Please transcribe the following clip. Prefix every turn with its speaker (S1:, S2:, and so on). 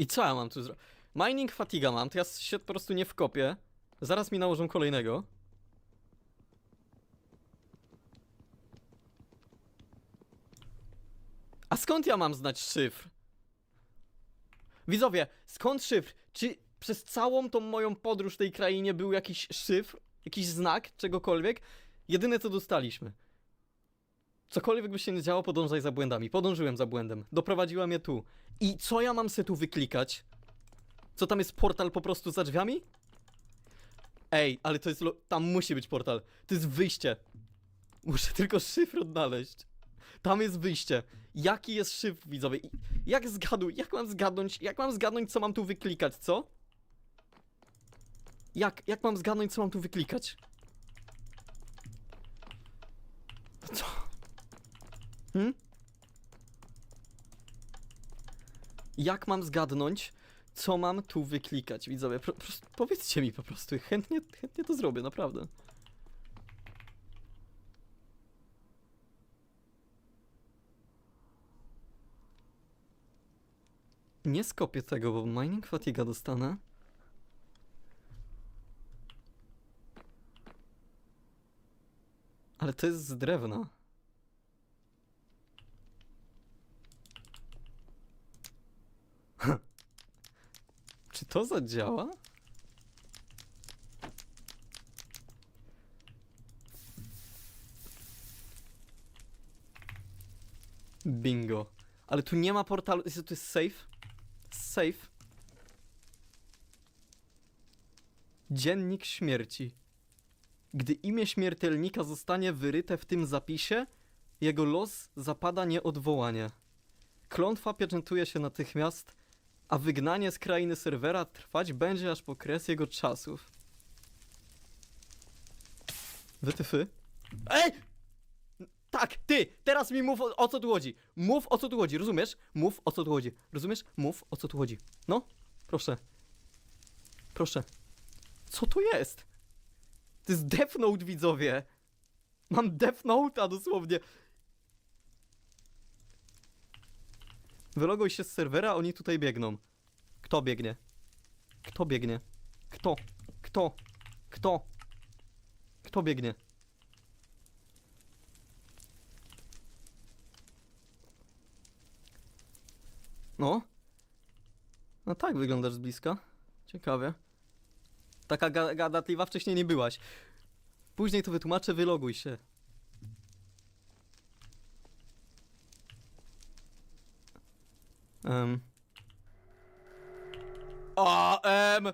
S1: I co ja mam tu zrobić? Mining fatiga mam, ja się po prostu nie wkopię. Zaraz mi nałożą kolejnego. A skąd ja mam znać szyfr? Widzowie, skąd szyfr? Czy przez całą tą moją podróż w tej krainie był jakiś szyfr? Jakiś znak? Czegokolwiek? Jedyne co dostaliśmy. Cokolwiek by się nie działo, podążaj za błędami. Podążyłem za błędem. Doprowadziła mnie tu. I co ja mam se tu wyklikać? Co tam jest portal po prostu za drzwiami? Ej, ale to jest. Tam musi być portal. To jest wyjście. Muszę tylko szyfr odnaleźć. Tam jest wyjście. Jaki jest szyfr, widzowie? I- Jak zgaduj, jak mam zgadnąć, jak mam zgadnąć, co mam tu wyklikać, co? Jak, jak mam zgadnąć, co mam tu wyklikać? Co? Hmm? Jak mam zgadnąć, co mam tu wyklikać, widzowie? Pro, powiedzcie mi po prostu, chętnie, chętnie to zrobię, naprawdę. Nie skopię tego, bo mining fatiga dostanę. Ale to jest z drewna. Czy to zadziała? Bingo. Ale tu nie ma portalu. Jest to jest safe? Safe. Dziennik śmierci. Gdy imię śmiertelnika zostanie wyryte w tym zapisie, jego los zapada nieodwołanie. Klątwa pieczętuje się natychmiast, a wygnanie z krainy serwera trwać będzie aż po kres jego czasów. Wytyfy? Ej! Tak, ty! Teraz mi mów o, o co tu chodzi. Mów o co tu chodzi, rozumiesz? Mów o co tu chodzi. Rozumiesz? Mów o co tu chodzi. No, proszę. Proszę. Co to jest? To jest Death Note, widzowie. Mam Death Note'a dosłownie. Wyloguj się z serwera, oni tutaj biegną. Kto biegnie? Kto biegnie? Kto? Kto? Kto? Kto biegnie? No? No tak wyglądasz z bliska. Ciekawie. Taka ga gadatliwa wcześniej nie byłaś. Później to wytłumaczę, wyloguj się. Um. A, em.